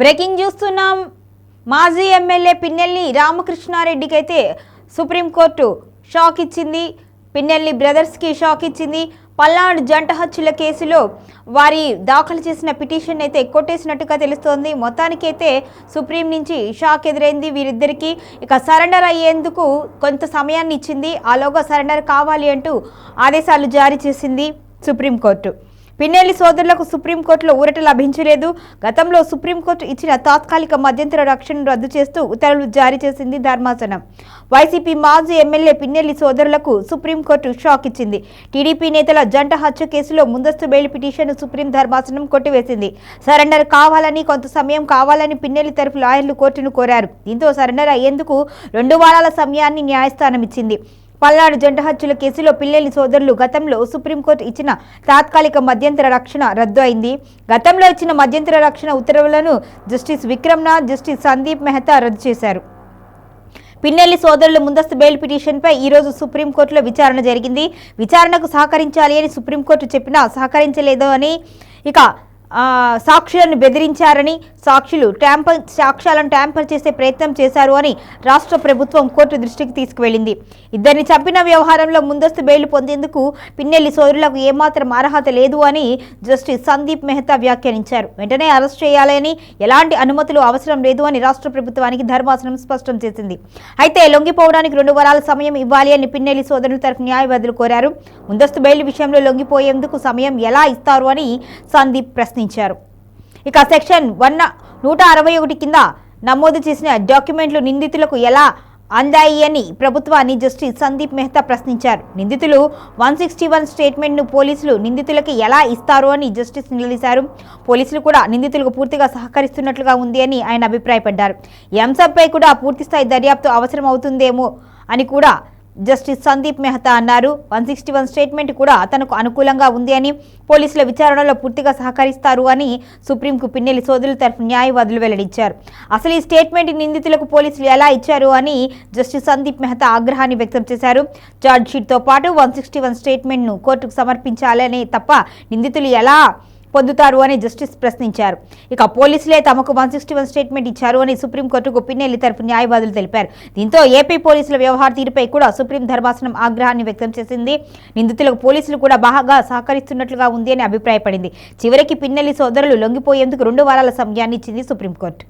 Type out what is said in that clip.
Breaking చూస్తున్నాం. మాజీ MLA Pinnelli రామకృష్ణారెడ్డికి అయితే సుప్రీంకోర్టు షాక్ ఇచ్చింది. పిన్నెల్లి బ్రదర్స్కి షాక్ ఇచ్చింది. పల్నాడు జంట హత్యల కేసులో వారి దాఖలు చేసిన పిటిషన్ అయితే కొట్టేసినట్టుగా తెలుస్తోంది. మొత్తానికైతే సుప్రీం నుంచి షాక్ ఎదురైంది వీరిద్దరికీ. ఇక సరెండర్ అయ్యేందుకు కొంత సమయాన్ని ఇచ్చింది. ఆలోగా సరెండర్ కావాలి అంటూ ఆదేశాలు జారీ చేసింది సుప్రీంకోర్టు. పిన్నెల్లి సోదరులకు సుప్రీంకోర్టులో ఊరట లభించలేదు. గతంలో సుప్రీంకోర్టు ఇచ్చిన తాత్కాలిక మధ్యంతర రక్షణను రద్దు చేస్తూ ఉత్తర్వులు జారీ చేసింది ధర్మాసనం. వైసీపీ మాజీ ఎమ్మెల్యే పిన్నెల్లి సోదరులకు సుప్రీంకోర్టు షాక్ ఇచ్చింది. టీడీపీ నేతల జంట హత్య కేసులో ముందస్తు బెయిల్ పిటిషన్ సుప్రీం ధర్మాసనం కొట్టివేసింది. సరెండర్ కావాలని కొంత సమయం కావాలని పిన్నెల్లి తరఫు లాయర్లు కోర్టును కోరారు. దీంతో సరెండర్ అయ్యేందుకు రెండు వారాల సమయాన్ని న్యాయస్థానం ఇచ్చింది. పల్నాడు జంట హత్యల కేసులో పిల్లెల్లి సోదరులు గతంలో సుప్రీంకోర్టు ఇచ్చిన తాత్కాలిక మధ్యంతర రక్షణ రద్దు అయింది. గతంలో ఇచ్చిన మధ్యంతర రక్షణ ఉత్తర్వులను జస్టిస్ విక్రమ్నాథ్ జస్టిస్ సందీప్ మెహతా రద్దు చేశారు. పిన్నెల్లి సోదరుల ముందస్తు బెయిల్ పిటిషన్పై ఈరోజు సుప్రీంకోర్టులో విచారణ జరిగింది. విచారణకు సహకరించాలి అని సుప్రీంకోర్టు చెప్పినా సహకరించలేదు అని ఇక సాక్షులను బెదిరించారని సాక్షులు ట్యాంపర్ సాక్ష్యాలను ట్యాంపర్ చేసే ప్రయత్నం చేశారు అని రాష్ట్ర ప్రభుత్వం కోర్టు దృష్టికి తీసుకువెళ్ళింది ఇద్దరిని చంపిన వ్యవహారంలో ముందస్తు బెయిల్ పొందేందుకు పిన్నెల్లి సోదరులకు ఏమాత్రం అర్హత లేదు అని జస్టిస్ సందీప్ మెహతా వ్యాఖ్యానించారు. వెంటనే అరెస్ట్ చేయాలని ఎలాంటి అనుమతులు అవసరం లేదు అని రాష్ట్ర ప్రభుత్వానికి ధర్మాసనం స్పష్టం చేసింది. అయితే లొంగిపోవడానికి రెండు వారాల సమయం ఇవ్వాలి అని పిన్నెల్లి సోదరుల తరఫు న్యాయవాదులు కోరారు. ముందస్తు బెయిల్ విషయంలో లొంగిపోయేందుకు సమయం ఎలా ఇస్తారు అని సందీప్ ప్రశ్నించారు. ఇక సెక్షన్ వన్ నూట అరవై ఒకటి కింద నమోదు చేసిన డాక్యుమెంట్లు నిందితులకు ఎలా అందాయి అని ప్రభుత్వాన్ని జస్టిస్ సందీప్ మెహతా ప్రశ్నించారు. నిందితులు వన్ సిక్స్టీ వన్ స్టేట్మెంట్ను పోలీసులు నిందితులకి ఎలా ఇస్తారు అని జస్టిస్ నిలదీశారు. పోలీసులు కూడా నిందితులకు పూర్తిగా సహకరిస్తున్నట్లుగా ఉంది అని ఆయన అభిప్రాయపడ్డారు. ఈ అంశంపై కూడా పూర్తిస్థాయి దర్యాప్తు అవసరం అవుతుందేమో అని కూడా జస్టిస్ సందీప్ మెహతా అన్నారు. వన్ సిక్స్టీ వన్ స్టేట్మెంట్ కూడా తనకు అనుకూలంగా ఉంది అని పోలీసుల విచారణలో పూర్తిగా సహకరిస్తారు అని సుప్రీంకు పిన్నెల్లి సోదరుల తరఫు న్యాయవాదులు వెల్లడించారు. అసలు ఈ స్టేట్మెంట్ నిందితులకు పోలీసులు ఎలా ఇచ్చారు అని జస్టిస్ సందీప్ మెహతా ఆగ్రహాన్ని వ్యక్తం చేశారు. ఛార్జ్ షీట్తో పాటు వన్ సిక్స్టీ వన్ స్టేట్మెంట్ను కోర్టుకు సమర్పించాలనే తప్ప నిందితులు ఎలా పొందుతారు అని జస్టిస్ ప్రశ్నించారు. ఇక పోలీసులే తమకు వన్ సిక్స్టీ వన్ స్టేట్మెంట్ ఇచ్చారు అని సుప్రీంకోర్టు పిన్నెల్లి తరపు న్యాయవాదులు తెలిపారు. దీంతో ఏపీ పోలీసుల వ్యవహార తీరుపై కూడా సుప్రీం ధర్మాసనం ఆగ్రహాన్ని వ్యక్తం చేసింది. నిందితులకు పోలీసులు కూడా బాగా సహకరిస్తున్నట్లుగా ఉంది అని అభిప్రాయపడింది. చివరికి పిన్నెల్లి సోదరులు లొంగిపోయేందుకు రెండు వారాల సమయాన్ని ఇచ్చింది సుప్రీంకోర్టు.